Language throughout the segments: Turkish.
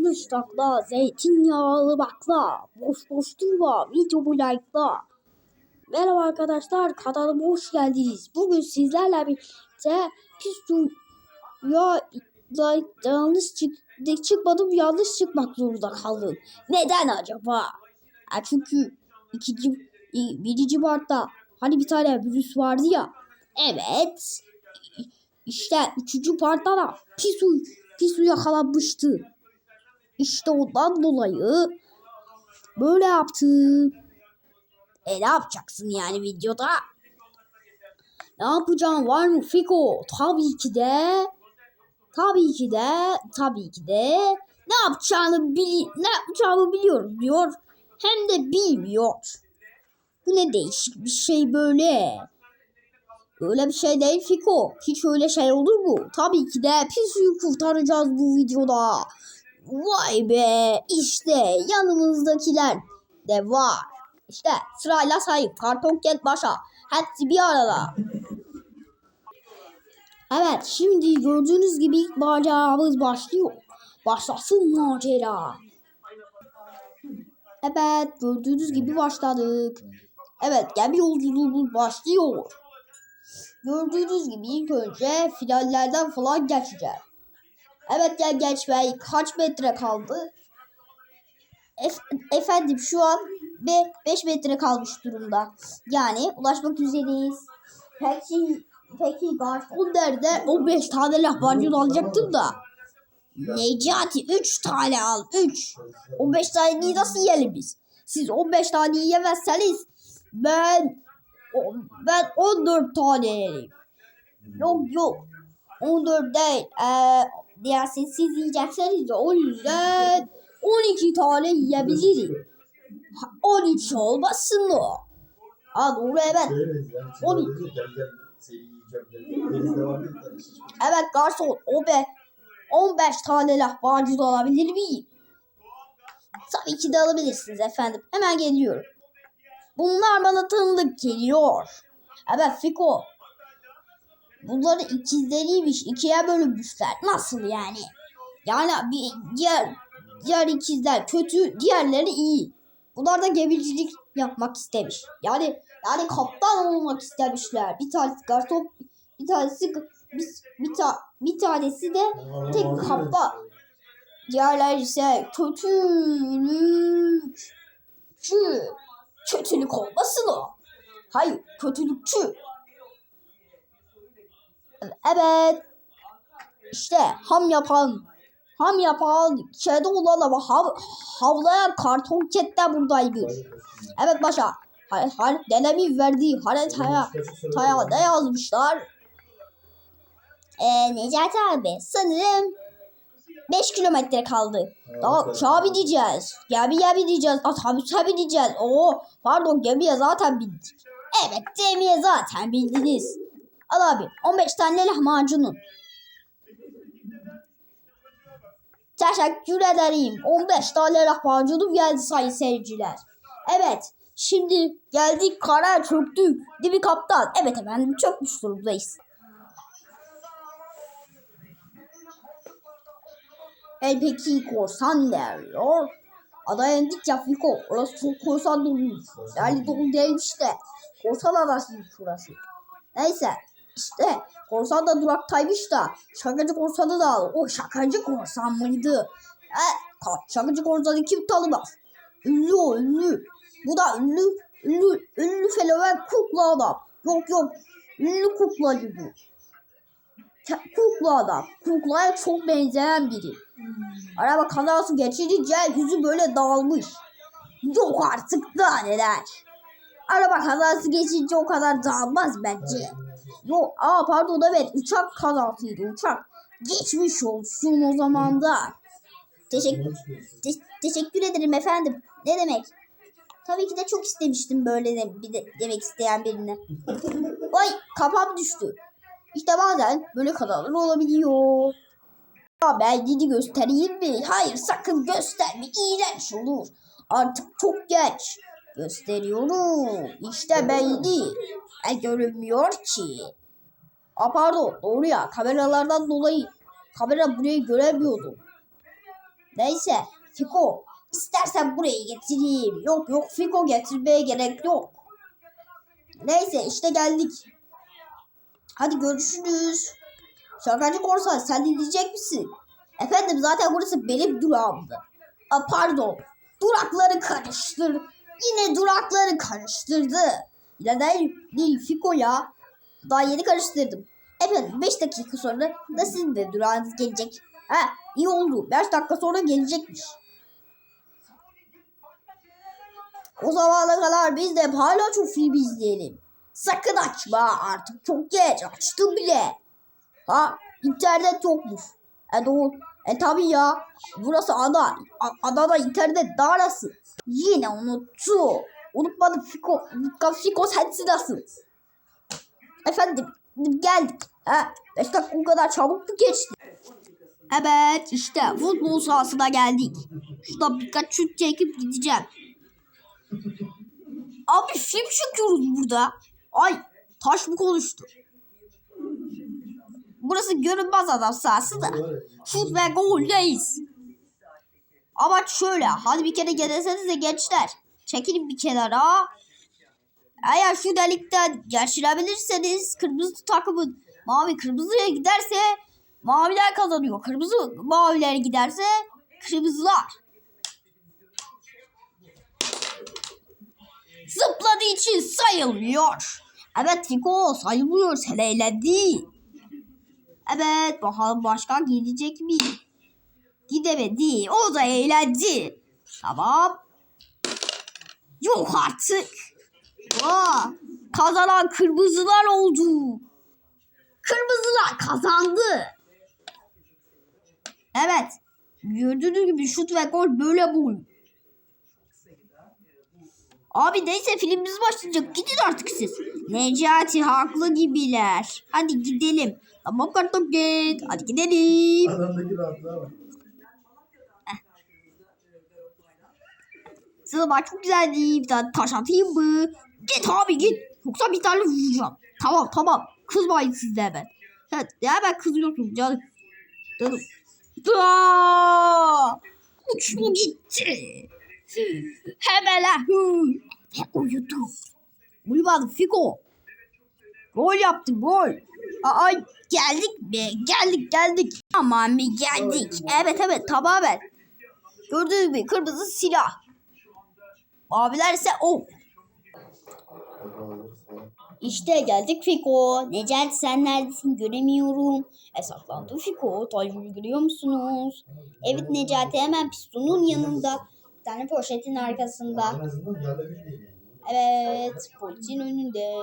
60 takla, zeytinyağlı bakla, boş boş durma, videomu like'la. Merhaba arkadaşlar, kanalıma hoş geldiniz. Bugün sizlerle birlikte pis ya da yanlış çık çıkmadım, yanlış çıkmak zorunda kaldım. Neden acaba? Ya çünkü ikinci, birinci Mart'ta hani bir tane virüs vardı ya. Evet. İşte üçüncü partta da Pisu, Pisu yakalanmıştı. İşte ondan dolayı böyle yaptım. E ne yapacaksın yani videoda? Ne yapacağım var mı Fiko? Tabii ki de tabii ki de tabii ki de ne yapacağını bil ne yapacağımı biliyorum diyor. Hem de bilmiyor. Bu ne değişik bir şey böyle. Öyle bir şey değil Fiko. Hiç öyle şey olur mu? Tabii ki de Pisu'yu kurtaracağız bu videoda. Vay be işte yanımızdakiler de var. İşte sırayla sayıp karton ket başa. Hepsi bir arada. Evet şimdi gördüğünüz gibi ilk maceramız başlıyor. Başlasın macera. Evet gördüğünüz gibi başladık. Evet gemi yolculuğumuz başlıyor. Gördüğünüz gibi ilk önce finallerden falan geçeceğiz. Evet gel geç bey. Kaç metre kaldı? Ef efendim şu an 5 metre kalmış durumda. Yani ulaşmak üzereyiz. Peki peki garson nerede? 15 tane lahmacun alacaktım da. Necati 3 tane al 3. 15 taneyi nasıl yiyelim biz? Siz 15 tane yemezseniz ben ben 14 tane yerim. Yok yok. 14 değil. Ee, dersin siz yiyecekseniz o yüzden 12 tane yiyebilirim. 13 olmasın o. Ha doğru evet. 12. Evet garson o be 15 tane lahmacun alabilir miyim? Tabii ki de alabilirsiniz efendim. Hemen geliyorum. Bunlar bana tanıdık geliyor. Evet Fiko. Bunları ikizleriymiş. ikiye bölünmüşler. Nasıl yani? Yani bir diğer diğer ikizler kötü, diğerleri iyi. Bunlar da gemicilik yapmak istemiş. Yani yani kaptan olmak istemişler. Bir tanesi garson, bir tanesi bir, bir, ta, bir tanesi de tek kaptan. Diğerler ise kötülükçü. Kötülük olmasın o. Hayır, kötülükçü. Evet. İşte ham yapan, ham yapan, kedi olan ama hav, havlayan karton ket de buradaymış. Evet başa. Har, har, denemin verdiği haritaya taya ne yazmışlar? Ee, Necati abi sanırım 5 kilometre kaldı. Daha uçağa bineceğiz. Gemiye bineceğiz. Otobüse bineceğiz. Oo, pardon gemiye zaten bindik. Evet gemiye zaten bindiniz. Al abi 15 tane lahmacunun. Teşekkür ederim. 15 tane lahmacunum geldi sayın seyirciler. Evet. Şimdi geldik kara çöktük. Değil mi kaptan? Evet efendim çökmüş durumdayız. El peki korsan derler. Adaya indik ya Fiko. Orası çok korsan doluymuş. Yani dolu değilmiş de. Korsan adasıymış şurası. Neyse. İşte korsan da duraktaymış da. Şakacı korsanı da O şakacı korsan mıydı? Evet. Şakacı korsanı kim tanımaz? Ünlü o ünlü. Bu da ünlü. Ünlü, ünlü fenomen kukla adam. Yok yok. Ünlü kuklacı bu. Kukla adam. Kuklaya çok benzeyen biri. Araba kazası geçirince yüzü böyle dağılmış. Yok artık daha neler. Araba kazası geçince o kadar dağılmaz bence. Yok aa pardon evet uçak kazasıydı uçak. Geçmiş olsun o zaman da. Teşekkür, te teşekkür ederim efendim. Ne demek? Tabii ki de çok istemiştim böyle de, bir de, demek isteyen birine. Vay kafam düştü. İşte bazen böyle kazalar olabiliyor. Ya ben gidi göstereyim mi? Hayır sakın gösterme. İğrenç olur. Artık çok geç. Gösteriyorum. İşte belli. E görünmüyor ki. A pardon doğru ya kameralardan dolayı kamera burayı göremiyordu. Neyse Fiko istersen buraya getireyim. Yok yok Fiko getirmeye gerek yok. Neyse işte geldik. Hadi görüşürüz. Şakacı korsan sen dinleyecek misin? Efendim zaten burası benim durağımdı. A, pardon. Durakları karıştır. Yine durakları karıştırdı. Yine değil, değil Fiko ya. Daha yeni karıştırdım. Efendim 5 dakika sonra da sizin de durağınız gelecek. Ha iyi oldu. 5 dakika sonra gelecekmiş. O zamana kadar biz de palyaço filmi izleyelim. Sakın açma artık çok geç açtım bile. Ha internet yokmuş. E doğru. E tabi ya. Burası ada. A- adada internet daha nasıl? Yine unuttu. Unutmadım Fiko. Fiko sensin nasıl? Efendim geldik. Ha, beş dakika o kadar çabuk mu geçti? Evet işte futbol sahasına geldik. Şurada birkaç şut çekip gideceğim. Abi film çekiyoruz burada. Ay taş mı konuştu? Burası görünmez adam sahası da. Şut ve goldeyiz. Ama şöyle hadi bir kere gelirsenize gençler. Çekilin bir kenara. Eğer şu delikten geçirebilirseniz kırmızı takımın mavi kırmızıya giderse maviler kazanıyor. Kırmızı maviler giderse kırmızılar. Zıpladığı için sayılmıyor. Evet Fiko sayılmıyor. Sen eğlendin. Evet bakalım başka gidecek mi? Gidemedi. O da eğlendi. Tamam. Yok artık. Aa, kazanan kırmızılar oldu. Kırmızılar kazandı. Evet. Gördüğünüz gibi şut ve gol böyle bu. Abi neyse filmimiz başlayacak. Gidin artık siz. Necati haklı gibiler. Hadi gidelim. Tamam karton git. Hadi gidelim. Adamdaki rahatlığa bak. Çok güzeldi. Bir tane taş atayım mı? Git abi git. Yoksa bir tane vuracağım. Tamam tamam. Kızmayın siz de hemen. Evet ya hemen kızıyorsun canım. Canım. Uçtu gitti. Ve uyudu. Uyumadı Fiko. Gol yaptı gol. Ay geldik mi? Geldik geldik. Aman bir geldik. Evet evet tamamen. Gördüğünüz gibi kırmızı silah. Maviler ise o. İşte geldik Fiko. Necati sen neredesin göremiyorum. E Fiko. Tayfur'u görüyor musunuz? Evet Necati hemen pistonun yanında. Bir tane poşetin arkasında. En azından. Evet polisin önünde.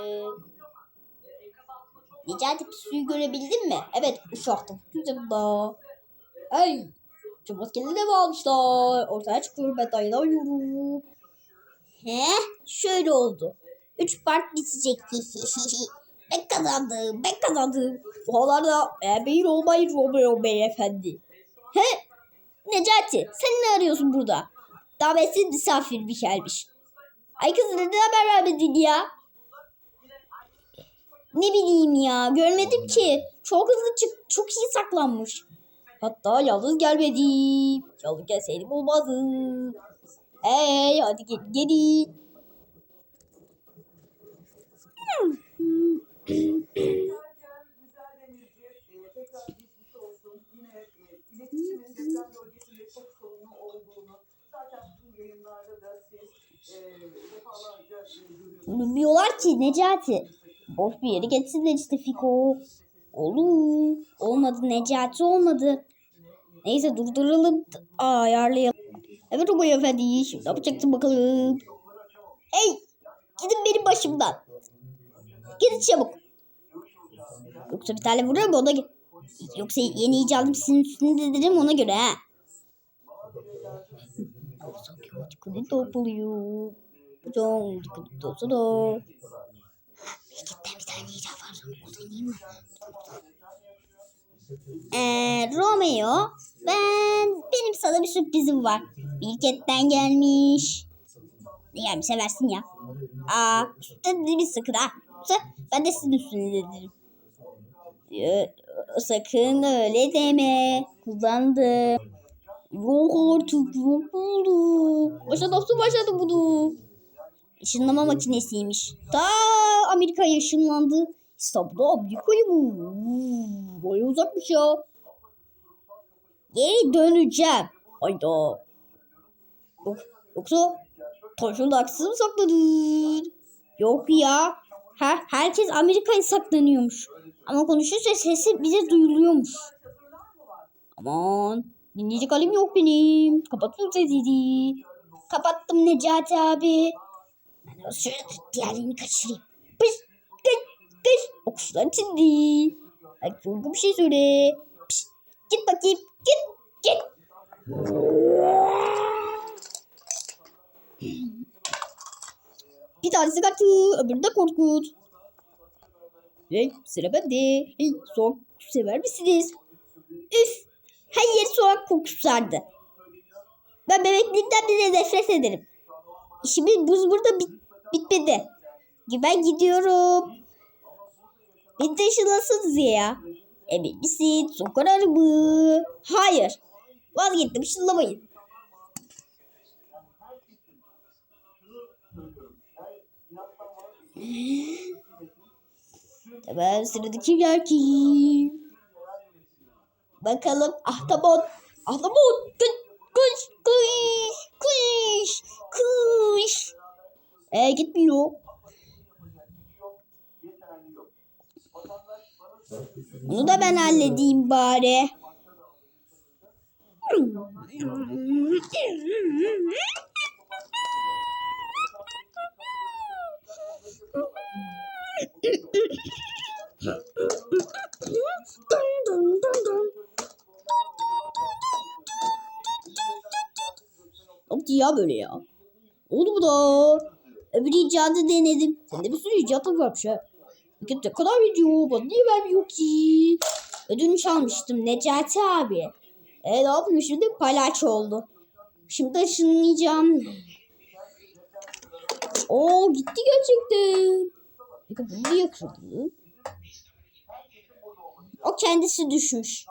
Necati pisliği görebildin mi? Evet uçakta güzel Hey. Şu maskeleri de almışlar? Ortaya çıkıyor ben dayanamıyorum. He? Şöyle oldu. Üç part bitecekti. ben kazandım. Ben kazandım. Ohalar da ebeğin olmayı Romeo beyefendi. He? Necati sen ne arıyorsun burada? Davetsiz misafir bir gelmiş. Ay kız neden haber vermedin ya? Ne bileyim ya görmedim ki. Çok hızlı çık çok iyi saklanmış. Hatta yalnız gelmedi. Yalnız gelseydim olmazdı. Hey hadi gel gelin. yayınlarda da siz e, defalarca e. Bilmiyorlar ki Necati. Boş bir yere geçsinler işte Fiko. Olur. Olmadı Necati olmadı. Neyse durduralım. Aa, ayarlayalım. Evet Umay Efendi. Şimdi ne yapacaksın bakalım. Hey! Gidin benim başımdan. Gidin çabuk. Yoksa bir tane vururum ona göre. Yoksa yeni icadım sizin üstünde dedim ona göre ha. Dikkat topluyor. Çok dikkat olsun. Ekipten bir tane icat var. O da iyi mi? Ee, Romeo, ben benim sana bir sürprizim var. Bilket'ten gelmiş. Ne gelmiş seversin ya. Aa, üstten bir sıkın ha. Ben de sizin üstünüze dedim. Ee, sakın öyle deme. Kullandım. Yok artık yok bulduk. Başa nasıl başladı bunu? Işınlama makinesiymiş. Ta Amerika'ya ışınlandı. İstanbul'da Amerika'ya mı? Uuu, Baya uzakmış ya. Geri döneceğim. Hayda. Yok, yoksa Taşın haksız mı sakladın? Yok ya. Ha, herkes Amerika'ya saklanıyormuş. Ama konuşursa sesi bize duyuluyormuş. Aman. Dinleyici kalim yok benim. Kapattım sesini. Kapattım Necati abi. Ben o sırada diğerlerini kaçırayım. Pış, kış, kış. O kuşlar içindi. Hadi çabuk bir şey söyle. Pış, git bakayım. Git, git. Bir tanesi kaçtı, öbürü de korkut. Hey, sıra bende. Hey, soğuk sever misiniz? Üf, her yer soğuk kokusu sardı. Ben bebekliğimden bile nefret ederim. İşimin buz burada bit bitmedi. Ben gidiyorum. Beni de ışınlasınız ya. Emin misin? Çok kararı mı? Hayır. Vazgeçtim ışınlamayın. Tamam sırada kimler kim? Bakalım ahtapot. Ahtapot. Kış kış kış kış kış. E gitmiyor. Bunu da ben halledeyim bari. Ya böyle ya. Oldu bu da. Öbür icadı denedim. Sende bir sürü icatın varmış ha. Ne kadar video? Bana niye vermiyor ki? Ödünç almıştım Necati abi. E ne yapayım şimdi? Palyaço oldu. Şimdi ışınlayacağım. Oo gitti gerçekten. Peki bunu niye kırdı? O kendisi düşmüş.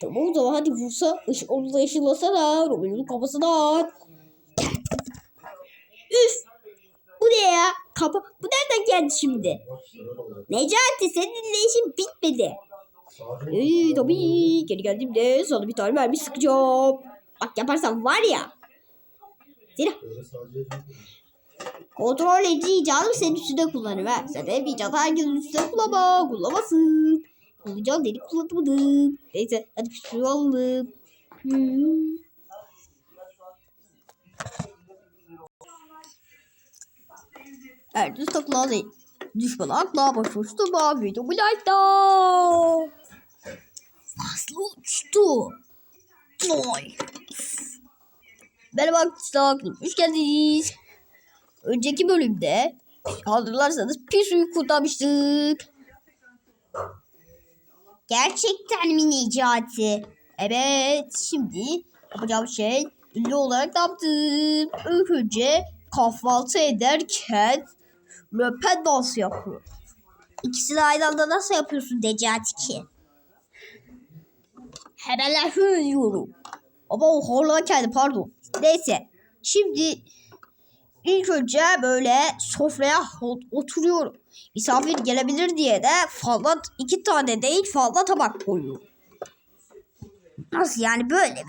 Tamam o zaman hadi vursa, ış, onu da ışınlasa da Robin'in kafasına. Üf! Bu ne ya? Kapa bu nereden geldi şimdi? Necati seninle işin bitmedi. Ee, tabii geri geldiğimde sana bir tane mermi sıkacağım. Bak yaparsan var ya. Sadece kontrol edici icadım senin üstünde kullanırım ha. Sen de bir icat herkesin üstünde kullanma. Kullanmasın. Kullanacağım dedik kullanmadım. Neyse hadi bir şey alalım. Hmm. Ertesi takla değil. Düşman akla başuçtu mavi dobulayda. Fazla uçtu. Oy. Merhaba arkadaşlar. Hoş geldiniz. Önceki bölümde hatırlarsanız Pisu'yu kurtarmıştık. Gerçekten mi Necati? Evet. Şimdi yapacağım şey ünlü olarak yaptım? İlk önce kahvaltı ederken röpen dansı yapıyorum. İkisini aynı anda nasıl yapıyorsun Necati ki? Hemen söylüyorum. Ama o horlarken pardon. Neyse. Şimdi ilk önce böyle sofraya oturuyorum. Misafir gelebilir diye de fazla iki tane değil fazla tabak koyuyorum. Nasıl yani böyle